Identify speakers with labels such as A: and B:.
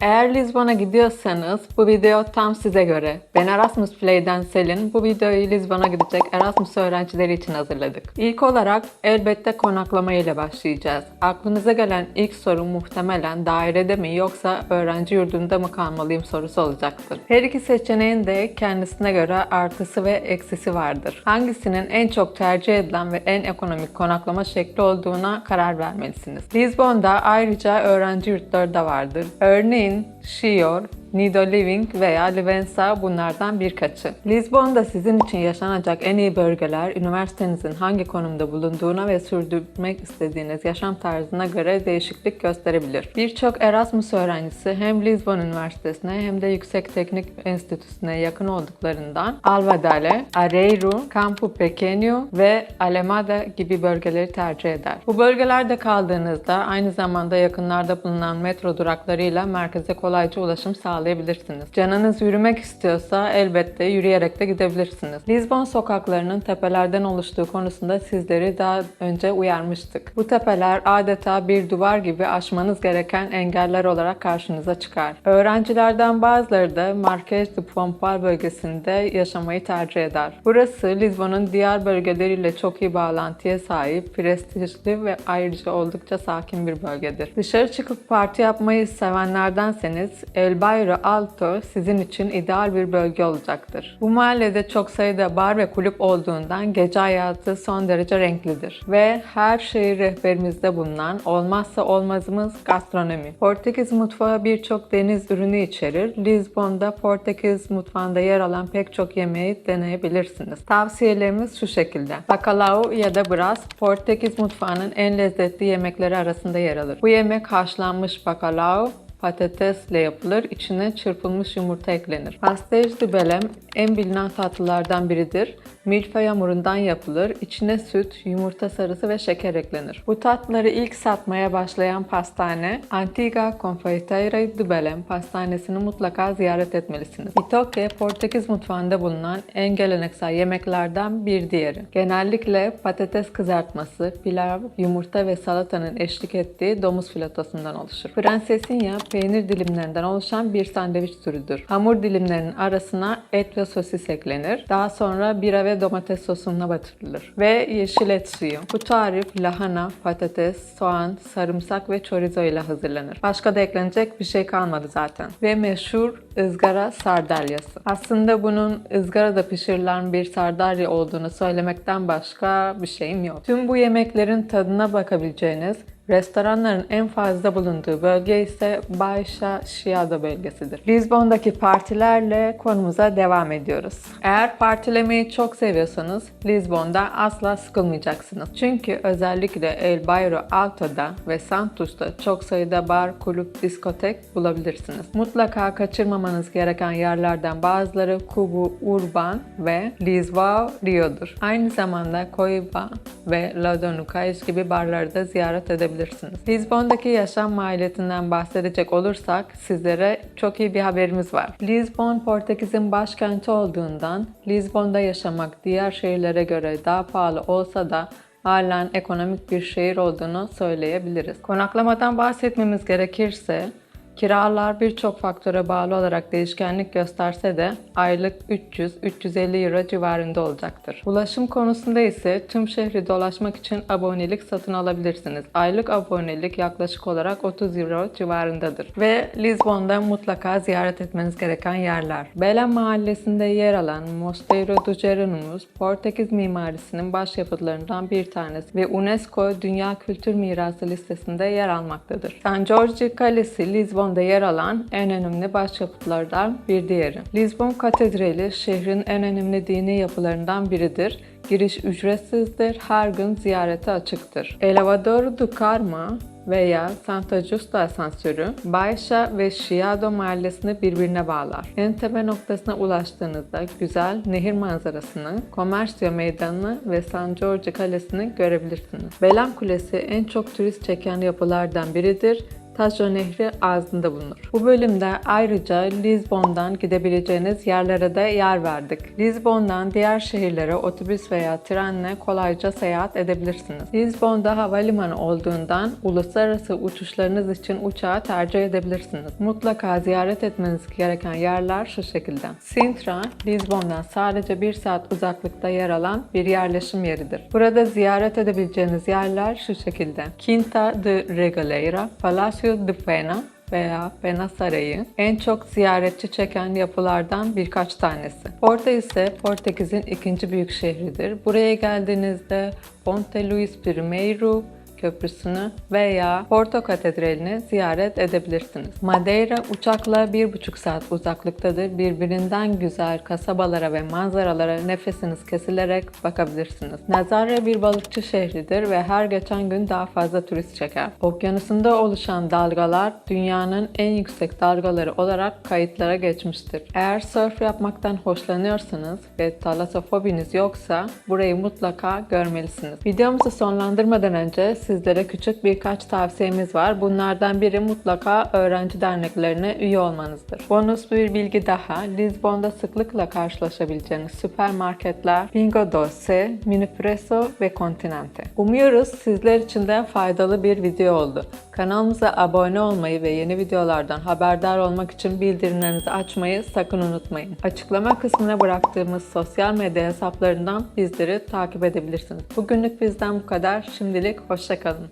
A: Eğer Lizbon'a gidiyorsanız bu video tam size göre. Ben Erasmus Play'den Selin. Bu videoyu Lizbon'a gidecek Erasmus öğrencileri için hazırladık. İlk olarak elbette konaklama ile başlayacağız. Aklınıza gelen ilk soru muhtemelen dairede mi yoksa öğrenci yurdunda mı kalmalıyım sorusu olacaktır. Her iki seçeneğin de kendisine göre artısı ve eksisi vardır. Hangisinin en çok tercih edilen ve en ekonomik konaklama şekli olduğuna karar vermelisiniz. Lizbon'da ayrıca öğrenci yurtları da vardır. Örneğin mean she or Nido Living veya Livenza bunlardan birkaçı. Lizbon'da sizin için yaşanacak en iyi bölgeler, üniversitenizin hangi konumda bulunduğuna ve sürdürmek istediğiniz yaşam tarzına göre değişiklik gösterebilir. Birçok Erasmus öğrencisi hem Lizbon Üniversitesi'ne hem de Yüksek Teknik Enstitüsü'ne yakın olduklarından Alvadale, Areiro, Campo Pequeño ve Alemada gibi bölgeleri tercih eder. Bu bölgelerde kaldığınızda aynı zamanda yakınlarda bulunan metro duraklarıyla merkeze kolayca ulaşım sağlayabilirsiniz. Canınız yürümek istiyorsa elbette yürüyerek de gidebilirsiniz. Lizbon sokaklarının tepelerden oluştuğu konusunda sizleri daha önce uyarmıştık. Bu tepeler adeta bir duvar gibi aşmanız gereken engeller olarak karşınıza çıkar. Öğrencilerden bazıları da Marquês de Pombal bölgesinde yaşamayı tercih eder. Burası Lizbon'un diğer bölgeleriyle çok iyi bağlantıya sahip, prestijli ve ayrıca oldukça sakin bir bölgedir. Dışarı çıkıp parti yapmayı sevenlerdenseniz El Bairro Alto sizin için ideal bir bölge olacaktır. Bu mahallede çok sayıda bar ve kulüp olduğundan gece hayatı son derece renklidir. Ve her şehir rehberimizde bulunan olmazsa olmazımız gastronomi. Portekiz mutfağı birçok deniz ürünü içerir. Lizbon'da Portekiz mutfağında yer alan pek çok yemeği deneyebilirsiniz. Tavsiyelerimiz şu şekilde. Bacalao ya da bras Portekiz mutfağının en lezzetli yemekleri arasında yer alır. Bu yemek haşlanmış bacalao, patatesle yapılır. İçine çırpılmış yumurta eklenir. Pastéis de Belém en bilinen tatlılardan biridir. Milföy hamurundan yapılır. İçine süt, yumurta sarısı ve şeker eklenir. Bu tatlıları ilk satmaya başlayan pastane Antiga Confeiteira de Belém pastanesini mutlaka ziyaret etmelisiniz. Itoque, Portekiz mutfağında bulunan en geleneksel yemeklerden bir diğeri. Genellikle patates kızartması, pilav, yumurta ve salatanın eşlik ettiği domuz filetosundan oluşur. Prensesinha peynir dilimlerinden oluşan bir sandviç türüdür. Hamur dilimlerinin arasına et ve sosis eklenir. Daha sonra bira ve domates sosuna batırılır. Ve yeşil et suyu. Bu tarif lahana, patates, soğan, sarımsak ve chorizo ile hazırlanır. Başka da eklenecek bir şey kalmadı zaten. Ve meşhur ızgara sardalyası. Aslında bunun ızgarada pişirilen bir sardalya olduğunu söylemekten başka bir şeyim yok. Tüm bu yemeklerin tadına bakabileceğiniz Restoranların en fazla bulunduğu bölge ise Baixa Chiado bölgesidir. Lizbon'daki partilerle konumuza devam ediyoruz. Eğer partilemeyi çok seviyorsanız Lizbon'da asla sıkılmayacaksınız. Çünkü özellikle El Bairro Alto'da ve Santus'ta çok sayıda bar, kulüp, diskotek bulabilirsiniz. Mutlaka kaçırmamanız gereken yerlerden bazıları Kubu Urban ve Lisboa Rio'dur. Aynı zamanda Coiba ve La Donucais gibi barları da ziyaret edebilirsiniz. Lizbon'daki yaşam maliyetinden bahsedecek olursak sizlere çok iyi bir haberimiz var. Lisbon, Portekiz'in başkenti olduğundan Lizbon'da yaşamak diğer şehirlere göre daha pahalı olsa da halen ekonomik bir şehir olduğunu söyleyebiliriz. Konaklamadan bahsetmemiz gerekirse Kiralar birçok faktöre bağlı olarak değişkenlik gösterse de aylık 300-350 euro civarında olacaktır. Ulaşım konusunda ise tüm şehri dolaşmak için abonelik satın alabilirsiniz. Aylık abonelik yaklaşık olarak 30 euro civarındadır. Ve Lizbon'da mutlaka ziyaret etmeniz gereken yerler. Belém mahallesinde yer alan Mosteiro do Jerónimos, Portekiz mimarisinin başyapıtlarından bir tanesi ve UNESCO Dünya Kültür Mirası listesinde yer almaktadır. San Jorge Kalesi, Lizbon Lizbon'da yer alan en önemli başyapıtlardan bir diğeri. Lizbon Katedrali şehrin en önemli dini yapılarından biridir. Giriş ücretsizdir, her gün ziyarete açıktır. Elevador do Carmo veya Santa Justa asansörü Baixa ve Chiado mahallesini birbirine bağlar. En tepe noktasına ulaştığınızda güzel nehir manzarasını, Comercio Meydanı'nı ve San Jorge Kalesi'ni görebilirsiniz. Belém Kulesi en çok turist çeken yapılardan biridir Tajo Nehri ağzında bulunur. Bu bölümde ayrıca Lizbon'dan gidebileceğiniz yerlere de yer verdik. Lizbon'dan diğer şehirlere otobüs veya trenle kolayca seyahat edebilirsiniz. Lizbon'da havalimanı olduğundan uluslararası uçuşlarınız için uçağı tercih edebilirsiniz. Mutlaka ziyaret etmeniz gereken yerler şu şekilde. Sintra, Lizbon'dan sadece bir saat uzaklıkta yer alan bir yerleşim yeridir. Burada ziyaret edebileceğiniz yerler şu şekilde. Quinta de Regaleira, Palacio de Pena, veya Pena Sarayı en çok ziyaretçi çeken yapılardan birkaç tanesi. Porto ise Portekiz'in ikinci büyük şehridir. Buraya geldiğinizde Ponte Luis Primeiro, Köprüsü'nü veya Porto Katedrali'ni ziyaret edebilirsiniz. Madeira uçakla bir buçuk saat uzaklıktadır. Birbirinden güzel kasabalara ve manzaralara nefesiniz kesilerek bakabilirsiniz. Nazaré bir balıkçı şehridir ve her geçen gün daha fazla turist çeker. Okyanusunda oluşan dalgalar dünyanın en yüksek dalgaları olarak kayıtlara geçmiştir. Eğer surf yapmaktan hoşlanıyorsanız ve talasofobiniz yoksa burayı mutlaka görmelisiniz. Videomuzu sonlandırmadan önce sizlere küçük birkaç tavsiyemiz var. Bunlardan biri mutlaka öğrenci derneklerine üye olmanızdır. Bonus bir bilgi daha. Lizbon'da sıklıkla karşılaşabileceğiniz süpermarketler Bingo Doce, Minipresso ve Continente. Umuyoruz sizler için de faydalı bir video oldu. Kanalımıza abone olmayı ve yeni videolardan haberdar olmak için bildirimlerinizi açmayı sakın unutmayın. Açıklama kısmına bıraktığımız sosyal medya hesaplarından bizleri takip edebilirsiniz. Bugünlük bizden bu kadar. Şimdilik hoşçakalın.